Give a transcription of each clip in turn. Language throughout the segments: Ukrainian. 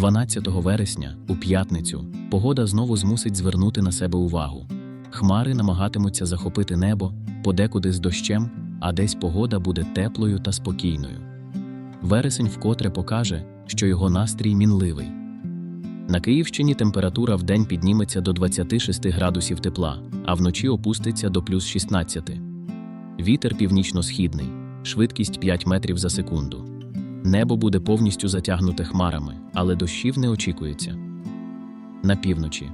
12 вересня, у п'ятницю, погода знову змусить звернути на себе увагу. Хмари намагатимуться захопити небо, подекуди з дощем, а десь погода буде теплою та спокійною. Вересень вкотре покаже, що його настрій мінливий. На Київщині температура вдень підніметься до 26 градусів тепла, а вночі опуститься до плюс 16. Вітер північно-східний, швидкість 5 метрів за секунду. Небо буде повністю затягнуте хмарами, але дощів не очікується. На півночі.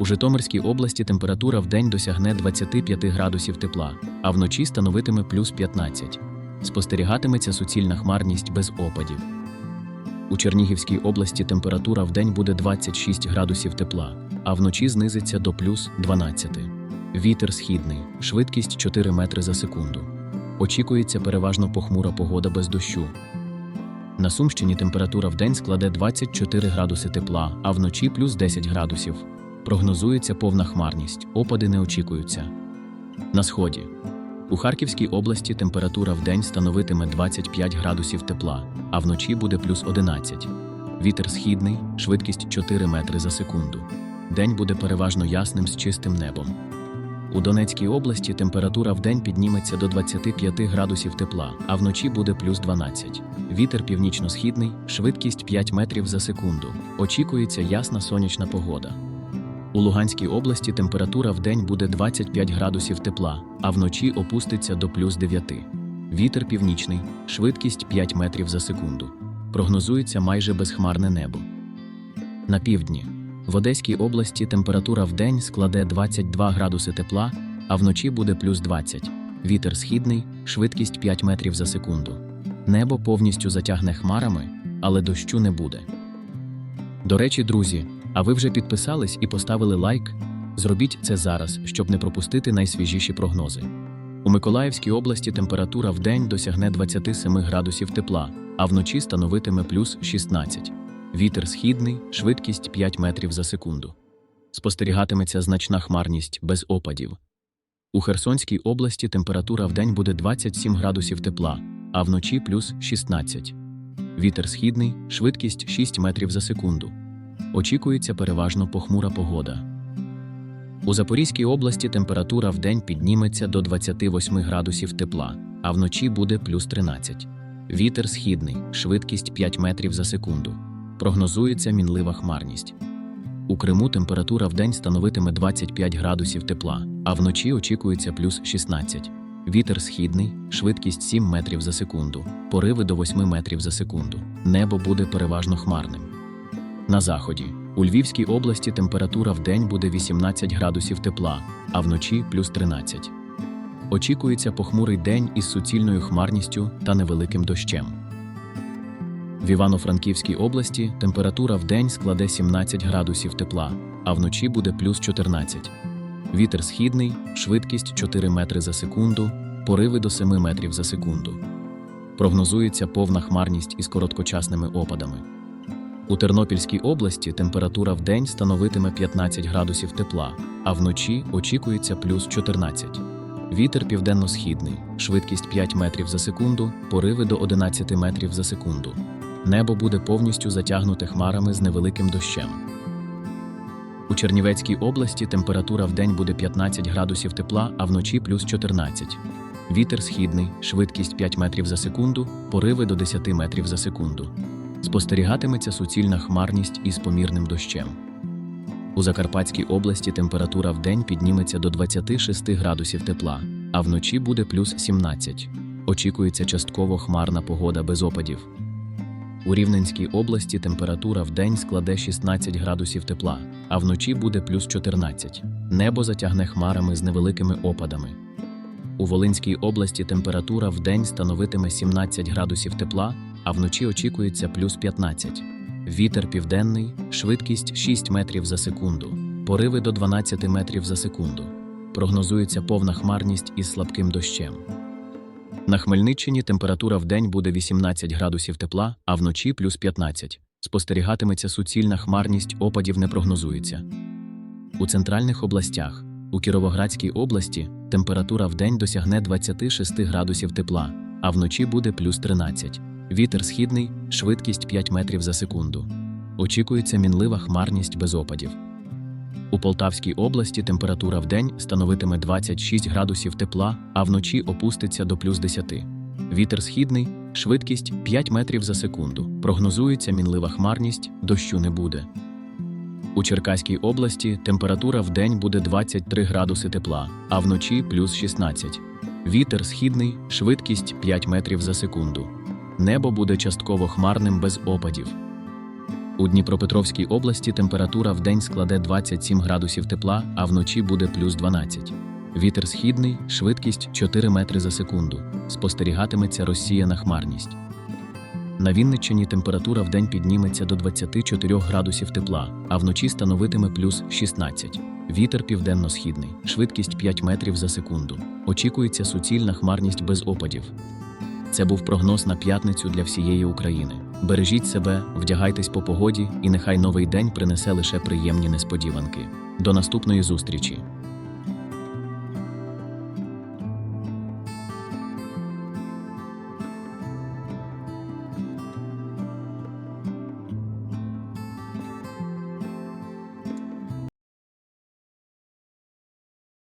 У Житомирській області температура вдень досягне 25 градусів тепла, а вночі становитиме плюс 15. Спостерігатиметься суцільна хмарність без опадів. У Чернігівській області температура вдень буде 26 градусів тепла, а вночі знизиться до плюс 12. Вітер східний, швидкість 4 метри за секунду. Очікується переважно похмура погода без дощу. На Сумщині температура вдень складе 24 градуси тепла, а вночі плюс 10 градусів. Прогнозується повна хмарність, опади не очікуються. На сході. У Харківській області температура вдень становитиме 25 градусів тепла, а вночі буде плюс 11. Вітер східний, швидкість 4 метри за секунду. День буде переважно ясним з чистим небом. У Донецькій області температура вдень підніметься до 25 градусів тепла, а вночі буде плюс 12. Вітер північно-східний, швидкість 5 метрів за секунду. Очікується ясна сонячна погода. У Луганській області температура вдень буде 25 градусів тепла, а вночі опуститься до плюс 9. Вітер північний, швидкість 5 метрів за секунду. Прогнозується майже безхмарне небо. На півдні. В Одеській області температура вдень складе 22 градуси тепла, а вночі буде плюс 20. Вітер східний, швидкість 5 метрів за секунду. Небо повністю затягне хмарами, але дощу не буде. До речі, друзі, а ви вже підписались і поставили лайк? Зробіть це зараз, щоб не пропустити найсвіжіші прогнози. У Миколаївській області температура вдень досягне 27 градусів тепла, а вночі становитиме плюс 16. Вітер східний, швидкість 5 метрів за секунду. Спостерігатиметься значна хмарність без опадів. У Херсонській області температура вдень буде 27 градусів тепла, а вночі плюс 16. Вітер східний, швидкість 6 метрів за секунду. Очікується переважно похмура погода. У Запорізькій області температура вдень підніметься до 28 градусів тепла, а вночі буде плюс 13. Вітер східний, швидкість 5 метрів за секунду. Прогнозується мінлива хмарність. У Криму температура вдень становитиме 25 градусів тепла, а вночі очікується плюс 16. Вітер східний, швидкість 7 метрів за секунду, пориви до 8 метрів за секунду. Небо буде переважно хмарним. На заході. У Львівській області температура вдень буде 18 градусів тепла, а вночі плюс 13. Очікується похмурий день із суцільною хмарністю та невеликим дощем. В Івано-Франківській області температура вдень складе 17 градусів тепла, а вночі буде плюс 14. Вітер східний, швидкість 4 метри за секунду, пориви до 7 метрів за секунду. Прогнозується повна хмарність із короткочасними опадами. У Тернопільській області температура вдень становитиме 15 градусів тепла, а вночі очікується плюс 14. Вітер південно-східний, швидкість 5 метрів за секунду, пориви до 11 метрів за секунду. Небо буде повністю затягнуте хмарами з невеликим дощем. У Чернівецькій області температура вдень буде 15 градусів тепла, а вночі плюс 14. Вітер східний, швидкість 5 метрів за секунду, пориви до 10 метрів за секунду. Спостерігатиметься суцільна хмарність із помірним дощем. У Закарпатській області температура вдень підніметься до 26 градусів тепла, а вночі буде плюс 17. Очікується частково хмарна погода без опадів. У Рівненській області температура вдень складе 16 градусів тепла, а вночі буде плюс 14. Небо затягне хмарами з невеликими опадами. У Волинській області температура вдень становитиме 17 градусів тепла, а вночі очікується плюс 15. Вітер південний, швидкість 6 метрів за секунду, пориви до 12 метрів за секунду. Прогнозується повна хмарність із слабким дощем. На Хмельниччині температура вдень буде 18 градусів тепла, а вночі плюс 15. Спостерігатиметься суцільна хмарність, опадів не прогнозується. У центральних областях, у Кіровоградській області, температура вдень досягне 26 градусів тепла, а вночі буде плюс 13. Вітер східний, швидкість 5 метрів за секунду. Очікується мінлива хмарність без опадів. У Полтавській області температура вдень становитиме 26 градусів тепла, а вночі опуститься до плюс 10. Вітер східний, швидкість 5 метрів за секунду. Прогнозується мінлива хмарність, дощу не буде. У Черкаській області температура вдень буде 23 градуси тепла, а вночі плюс 16. Вітер східний, швидкість 5 метрів за секунду. Небо буде частково хмарним без опадів. У Дніпропетровській області температура вдень складе 27 градусів тепла, а вночі буде плюс 12. Вітер східний, швидкість 4 метри за секунду. Спостерігатиметься розсіяна хмарність. На Вінниччині температура вдень підніметься до 24 градусів тепла, а вночі становитиме плюс 16. Вітер південно-східний, швидкість 5 метрів за секунду. Очікується суцільна хмарність без опадів. Це був прогноз на п'ятницю для всієї України. Бережіть себе, вдягайтесь по погоді, і нехай новий день принесе лише приємні несподіванки. До наступної зустрічі!